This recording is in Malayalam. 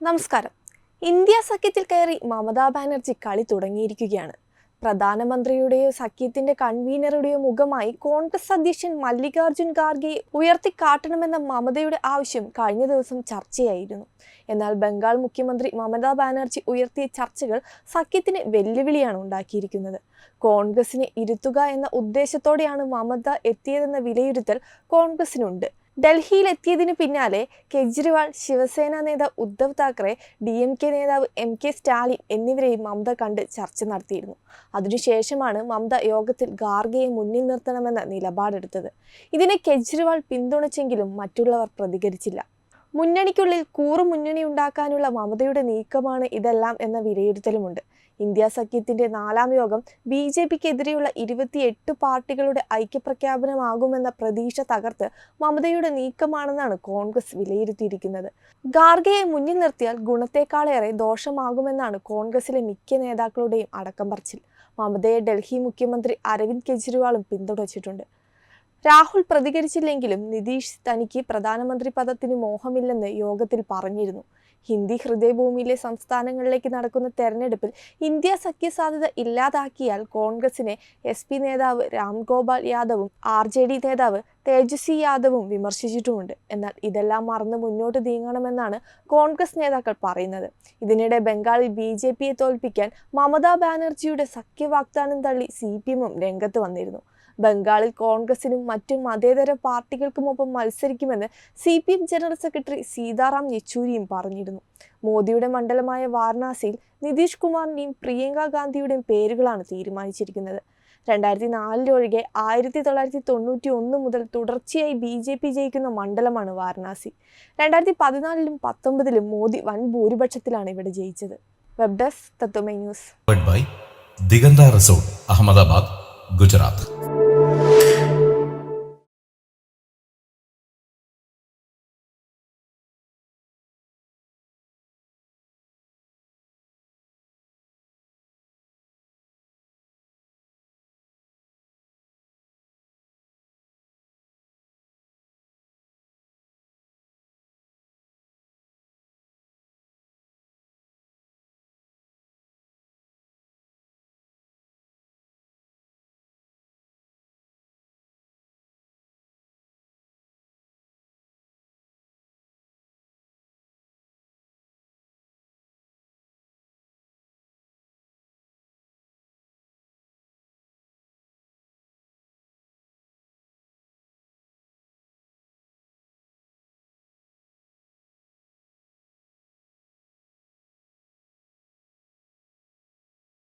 നമസ്കാരം. ഇന്ത്യ സഖ്യത്തിൽ കയറി മമതാ ബാനർജി കളി തുടങ്ങിയിരിക്കുകയാണ്. പ്രധാനമന്ത്രിയുടെയോ സഖ്യത്തിന്റെ കൺവീനറുടെയോ മുഖമായി കോൺഗ്രസ് അധ്യക്ഷൻ മല്ലികാർജുൻ ഖാർഗെയെ ഉയർത്തിക്കാട്ടണമെന്ന മമതയുടെ ആവശ്യം കഴിഞ്ഞ ദിവസം ചർച്ചയായിരുന്നു. എന്നാൽ ബംഗാൾ മുഖ്യമന്ത്രി മമതാ ബാനർജി ഉയർത്തിയ ചർച്ചകൾ സഖ്യത്തിന് വെല്ലുവിളിയാണ് ഉണ്ടാക്കിയിരിക്കുന്നത്. കോൺഗ്രസിനെ ഇരുത്തുക എന്ന ഉദ്ദേശത്തോടെയാണ് മമത എത്തിയതെന്ന വിലയിരുത്തൽ കോൺഗ്രസിനുണ്ട്. ഡൽഹിയിൽ എത്തിയതിനു പിന്നാലെ കെജ്രിവാൾ ശിവസേന നേതാവ് Uddhav Thackeray D M K നേതാവ് എം കെ സ്റ്റാലിൻ എന്നിവരെയും മമത കണ്ട് ചർച്ച നടത്തിയിരുന്നു. അതിനുശേഷമാണ് മമത യോഗത്തിൽ ഗാർഗയെ മുന്നിൽ നിർത്തണമെന്ന നിലപാടെടുത്തത്. ഇതിനെ കെജ്രിവാൾ പിന്തുണച്ചെങ്കിലും മറ്റുള്ളവർ പ്രതികരിച്ചില്ല. മുന്നണിക്കുള്ളിൽ കൂറു മുന്നണി ഉണ്ടാക്കാനുള്ള മമതയുടെ നീക്കമാണ് ഇതെല്ലാം എന്ന വിലയിരുത്തലുമുണ്ട്. ഇന്ത്യ സഖ്യത്തിന്റെ നാലാം യോഗം ബി ജെ പിക്കെതിരെയുള്ള ഇരുപത്തിയെട്ട് പാർട്ടികളുടെ ഐക്യപ്രഖ്യാപനമാകുമെന്ന പ്രതീക്ഷ തകർത്ത് മമതയുടെ നീക്കമാണെന്നാണ് കോൺഗ്രസ് വിലയിരുത്തിയിരിക്കുന്നത്. ഗാർഗയെ മുന്നിൽ നിർത്തിയാൽ ഗുണത്തെക്കാളേറെ ദോഷമാകുമെന്നാണ് കോൺഗ്രസിലെ മിക്ക നേതാക്കളുടെയും അടക്കം പറച്ചിൽ. മമതയെ ഡൽഹി മുഖ്യമന്ത്രി അരവിന്ദ് കെജ്രിവാളും പിന്തുണച്ചിട്ടുണ്ട്. രാഹുൽ പ്രതികരിച്ചില്ലെങ്കിലും നിതീഷ് തനിക്ക് പ്രധാനമന്ത്രി പദത്തിന് മോഹമില്ലെന്ന് യോഗത്തിൽ പറഞ്ഞിരുന്നു. ഹിന്ദി ഹൃദയഭൂമിയിലെ സംസ്ഥാനങ്ങളിലേക്ക് നടക്കുന്ന തെരഞ്ഞെടുപ്പിൽ ഇന്ത്യ സഖ്യസാധ്യത ഇല്ലാതാക്കിയാൽ കോൺഗ്രസിനെ എസ് പി നേതാവ് രാംഗോപാൽ യാദവും ആർ ജെ ഡി നേതാവ് തേജസ്വി യാദവും വിമർശിച്ചിട്ടുമുണ്ട്. എന്നാൽ ഇതെല്ലാം മറന്ന് മുന്നോട്ട് നീങ്ങണമെന്നാണ് കോൺഗ്രസ് നേതാക്കൾ പറയുന്നത്. ഇതിനിടെ ബംഗാളിൽ ബി ജെ പിയെ തോൽപ്പിക്കാൻ മമതാ ബാനർജിയുടെ സഖ്യവാഗ്ദാനം തള്ളി സി പി എമ്മും രംഗത്ത് വന്നിരുന്നു. ബംഗാളിൽ കോൺഗ്രസിനും മറ്റു മതേതര പാർട്ടികൾക്കുമൊപ്പം മത്സരിക്കുമെന്ന് C P M general secretary Sitaram യെച്ചൂരിയും പറഞ്ഞിരുന്നു. മോദിയുടെ മണ്ഡലമായ വാരണാസിയിൽ നിതീഷ് കുമാറിന്റെയും പ്രിയങ്ക ഗാന്ധിയുടെയും പേരുകളാണ് തീരുമാനിച്ചിരിക്കുന്നത്. രണ്ടായിരത്തി നാലിലൊഴികെ ആയിരത്തി തൊള്ളായിരത്തി തൊണ്ണൂറ്റി ഒന്ന് മുതൽ തുടർച്ചയായി ബി ജെ പി ജയിക്കുന്ന മണ്ഡലമാണ് വാരണാസി. രണ്ടായിരത്തി പതിനാലിലും പത്തൊമ്പതിലും മോദി വൻ ഭൂരിപക്ഷത്തിലാണ് ഇവിടെ ജയിച്ചത്. Web desk Tatvamayi news. Diganta resort Ahmedabad Gujarat.